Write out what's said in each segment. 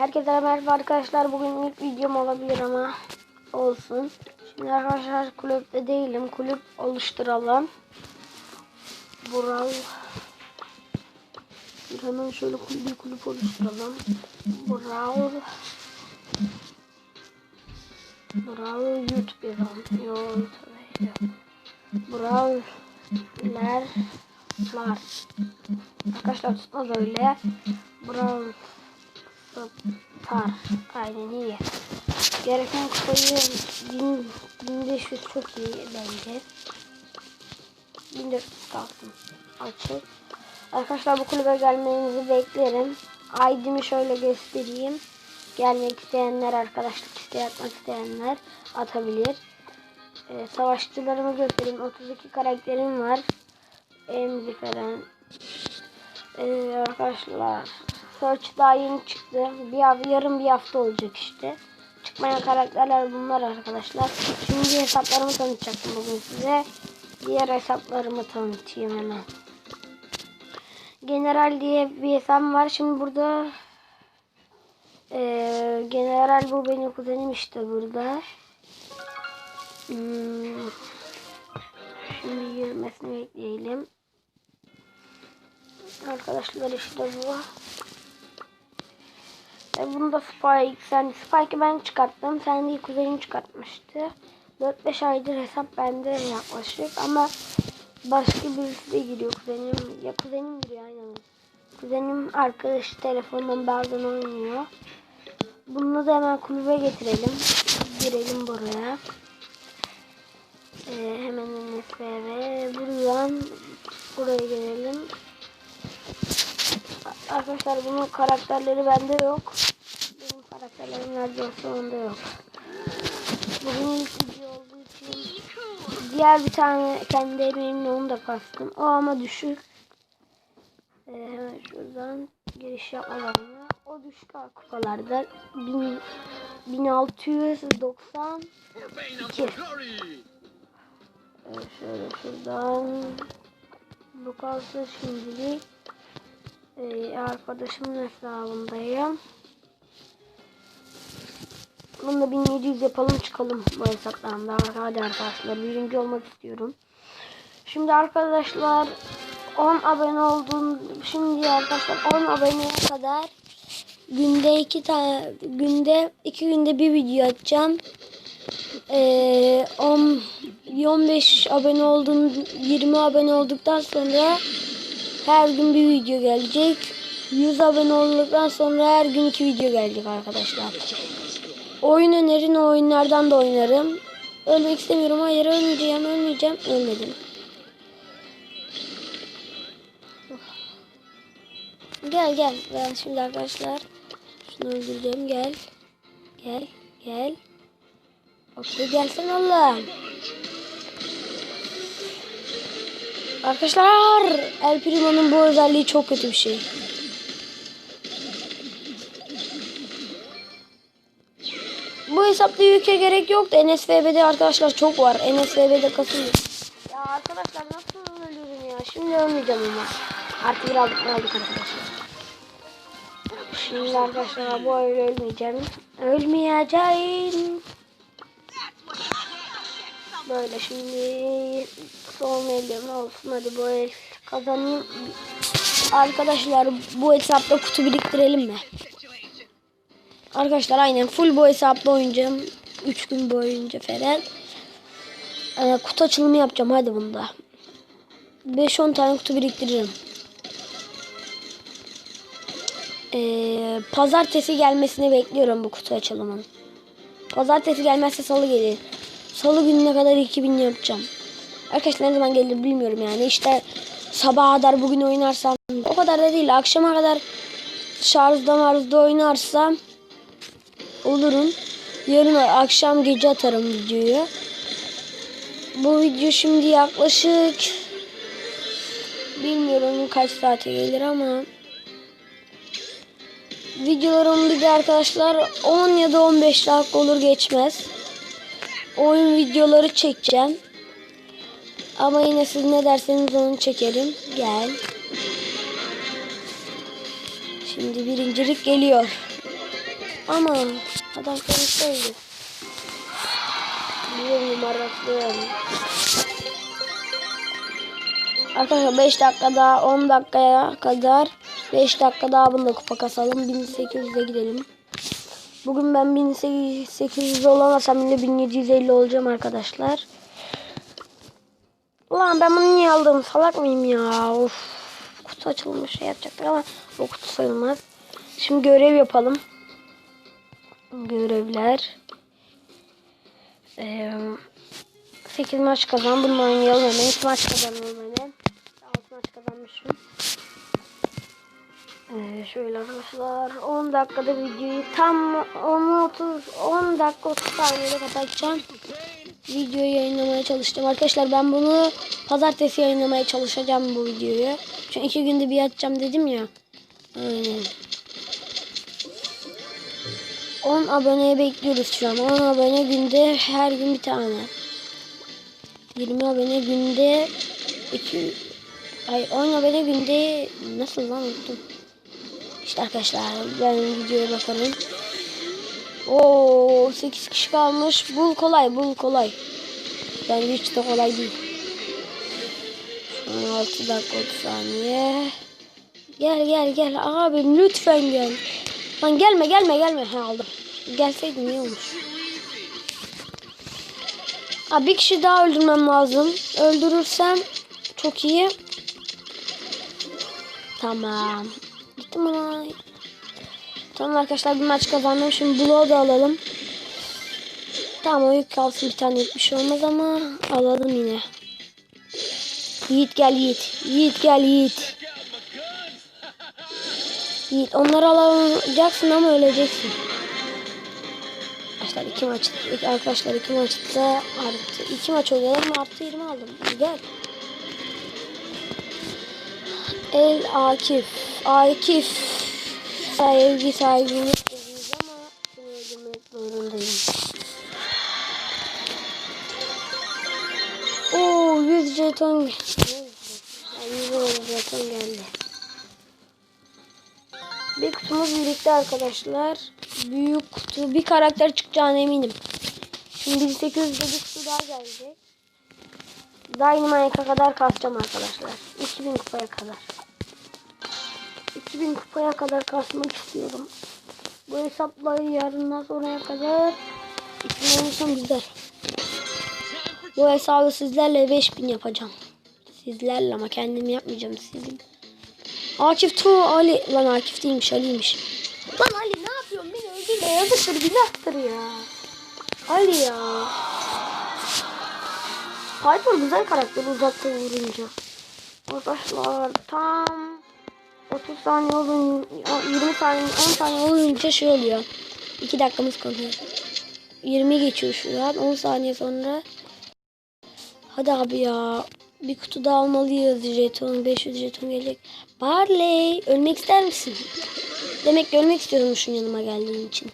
Herkese merhaba arkadaşlar. Bugün ilk videom olabilir ama olsun. Şimdi arkadaşlar kulüpte değilim. Kulüp oluşturalım. Bural. Bir hemen şöyle bir kulüp oluşturalım. Bural. Bural YouTube yazalım. YouTube. Brawler. Lar. Arkadaşlar tutmaz öyle. Brawl Star. Aynen iyi. Gereken kupayı 1000 1500 çok iyi bence. 1400 kalsın. Açık. Arkadaşlar bu kulübe gelmenizi beklerim. ID'mi şöyle göstereyim. Gelmek isteyenler, arkadaşlık isteği atmak isteyenler atabilir. Ee, savaşçılarımı göstereyim. 32 karakterim var. Emzi falan. Ee, arkadaşlar Search daha yeni çıktı. Bir yarın bir hafta olacak işte. Çıkmayan karakterler bunlar arkadaşlar. Şimdi hesaplarımı tanıtacaktım bugün size. Diğer hesaplarımı tanıtayım hemen. General diye bir hesabım var. Şimdi burada ee, General bu benim kuzenim işte burada. Hmm. Şimdi girmesini bekleyelim. Arkadaşlar işte bu. E bunu da Spike. Sen Spike'ı ben çıkarttım. Sen değil kuzenin çıkartmıştı. 4-5 aydır hesap bende yaklaşık ama başka birisi de giriyor kuzenim. Ya kuzenim giriyor aynen. Kuzenim arkadaş telefondan bazen oynuyor. Bunu da hemen kulübe getirelim. Girelim buraya. Ee, hemen NSV buradan buraya gelelim. Arkadaşlar bunun karakterleri bende yok. Benim karakterlerim neredeyse onda yok. Bugün ilk video olduğu için diğer bir tane kendi emeğimle onu da kastım. O ama düşük. Ee, hemen şuradan giriş yapmalarına. O düşük kupalarda. 1000, 1690 2. Ee, şöyle şuradan bu kalsın şimdilik. Ee, arkadaşımın hesabındayım. Bunu da 1700 yapalım çıkalım bu hesaptan. Daha hadi arkadaşlar birinci olmak istiyorum. Şimdi arkadaşlar 10 abone olduğum şimdi arkadaşlar 10 aboneye kadar günde iki tane günde iki günde bir video atacağım. Ee, 10 15 abone oldum 20 abone olduktan sonra her gün bir video gelecek. 100 abone olduktan sonra her gün iki video gelecek arkadaşlar. Oyun önerin o oyunlardan da oynarım. Ölmek istemiyorum. Hayır ölmeyeceğim. Ölmeyeceğim. Ölmedim. Gel gel. Ben şimdi arkadaşlar şunu öldüreceğim. Gel. Gel. Gel. Okey gelsin Allah'ım. Arkadaşlar El Primo'nun bu özelliği çok kötü bir şey. Bu hesapta yüke gerek yok da NSFB'de arkadaşlar çok var. NSFB'de kasılıyor. Ya arkadaşlar nasıl ölüyorum ya? Şimdi ölmeyeceğim ama. Artı bir aldık aldık arkadaşlar. Şimdi arkadaşlar bu öyle ölmeyeceğim. Ölmeyeceğim. Böyle şimdi son ellerim olsun. Hadi bu el kazanayım. Arkadaşlar bu hesapta kutu biriktirelim mi? Arkadaşlar aynen full bu hesapla oynayacağım. 3 gün boyunca falan. Ee, kutu açılımı yapacağım hadi bunda. 5-10 tane kutu biriktiririm. Ee, pazartesi gelmesini bekliyorum bu kutu açılımın. Pazartesi gelmezse salı gelir. Salı gününe kadar 2000 yapacağım. Arkadaşlar ne zaman gelir bilmiyorum yani. İşte sabaha kadar bugün oynarsam o kadar da değil. Akşama kadar şarjda marzda oynarsam olurum. Yarın akşam gece atarım videoyu. Bu video şimdi yaklaşık bilmiyorum kaç saate gelir ama videolarım bir de arkadaşlar 10 ya da 15 dakika olur geçmez. Oyun videoları çekeceğim. Ama yine siz ne derseniz onu çekerim. Gel. Şimdi birincilik geliyor. Aman adam öldü. Bir numarası. Arkadaşlar 5 dakika daha 10 dakikaya kadar 5 dakika daha bunda kupa kasalım. 1800'e gidelim. Bugün ben 1800 olamasam bile 1750 olacağım arkadaşlar. Ulan ben bunu niye aldım? Salak mıyım ya? Of. Kutu açılmış şey yapacaktık ama o kutu sayılmaz. Şimdi görev yapalım. Görevler. Ee, 8 maç kazan. Bunu oynayalım hemen. 2 maç kazanalım hemen. 6 maç kazanmışım. Ee, şöyle arkadaşlar 10 dakikada videoyu tam 10 30 10 dakika 30 saniyede kapatacağım. Videoyu yayınlamaya çalışacağım. Arkadaşlar ben bunu pazartesi yayınlamaya çalışacağım bu videoyu. Çünkü iki günde bir atacağım dedim ya. Aynen. 10 aboneye bekliyoruz şu an. 10 abone günde her gün bir tane. 20 abone günde 2 ay 10 abone günde nasıl lan unuttum. İşte arkadaşlar ben videoya bakarım. Oo 8 kişi kalmış. Bul kolay, bul kolay. Bence hiç de kolay değil. Şu an 6 dakika 30 saniye. Gel gel gel abim lütfen gel. Lan gelme gelme gelme. He aldım. Gelseydin iyi olmuş. Abi bir kişi daha öldürmem lazım. Öldürürsem çok iyi. Tamam. Mi lan? Tamam arkadaşlar bir maç kazandım. Şimdi bloğu da alalım. Tamam o yük kalsın bir tane bir şey olmaz ama alalım yine. Yiğit gel Yiğit. Yiğit gel Yiğit. Yiğit onları alacaksın ama öleceksin. Arkadaşlar iki maç arkadaşlar iki maçta artı iki maç oynayalım artı 20 aldım. Gel. El Akif. Akif. Sevgi sahibimiz değiliz ama seni öldürmek zorundayım. Oo 100 jeton. 100 jeton geldi. Bir kutumuz birlikte arkadaşlar. Büyük kutu. Bir karakter çıkacağına eminim. Şimdi 1800'de bir kutu daha gelecek. Dynamite'a kadar kasacağım arkadaşlar. 2000 kupaya kadar. 2000 kupaya kadar kasmak istiyorum. Bu hesapla yarından sonraya kadar 2000 olursam güzel. Bu hesabı sizlerle 5000 yapacağım. Sizlerle ama kendim yapmayacağım. Sizin. Akif Tu Ali. Lan Akif değilmiş Ali'ymiş. Lan Ali ne yapıyorsun? Beni öldürme. Yazıktır günahtır ya. Ali ya. Piper güzel karakter uzakta vurunca. Arkadaşlar tam 30 saniye olun 20 saniye 10 saniye olunca şey oluyor. 2 dakikamız kalıyor. 20 geçiyor şu an 10 saniye sonra. Hadi abi ya. Bir kutu daha almalıyız jeton. 500 jeton gelecek. Barley ölmek ister misin? Demek ki ölmek istiyormuşsun yanıma geldiğin için.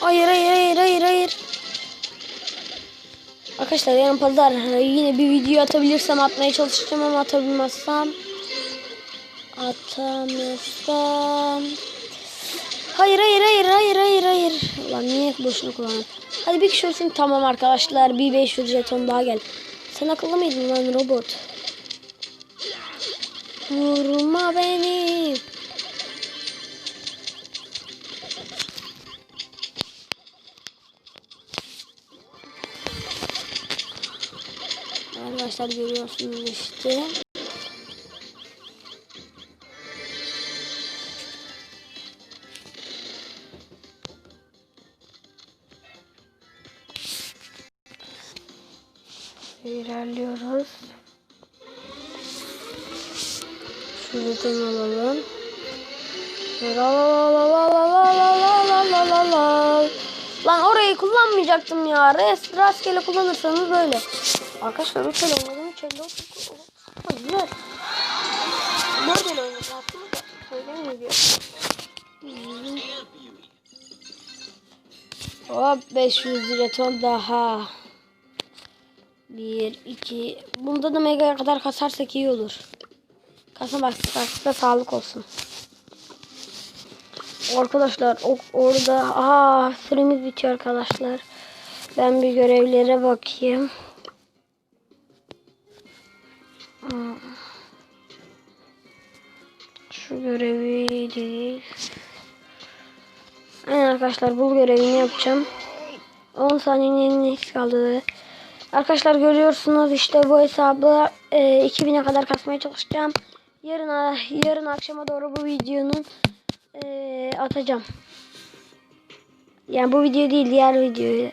Hayır hayır hayır hayır hayır. Arkadaşlar yarın pazar yine bir video atabilirsem atmaya çalışacağım ama atabilmezsem atamazsam Hayır hayır hayır hayır hayır hayır. Ulan niye boşuna kullandım? Hadi bir kişi olsun tamam arkadaşlar bir 500 jeton daha gel. Sen akıllı mıydın lan robot? Vurma beni. arkadaşlar görüyorsunuz işte. İlerliyoruz. Şuradan alalım. Lan orayı kullanmayacaktım ya. Rest, rastgele kullanırsanız böyle. Arkadaşlar 3 el oynadım. 3 elde oturdum. Güzel. 4 el oynadım aslında da. Söylemiyor. Hop 500 jeton daha. 1, 2. Bunda da mega'ya kadar kasarsak iyi olur. Kasa bak, da sağlık olsun. Arkadaşlar o, orada aa süremiz bitiyor arkadaşlar. Ben bir görevlere bakayım. Şu görevi değil. Aynen arkadaşlar bu görevini yapacağım. 10 saniyenin kaldı. Arkadaşlar görüyorsunuz işte bu hesabı e, 2000'e kadar kasmaya çalışacağım. Yarın yarın akşama doğru bu videonun e, atacağım. Yani bu video değil diğer videoyu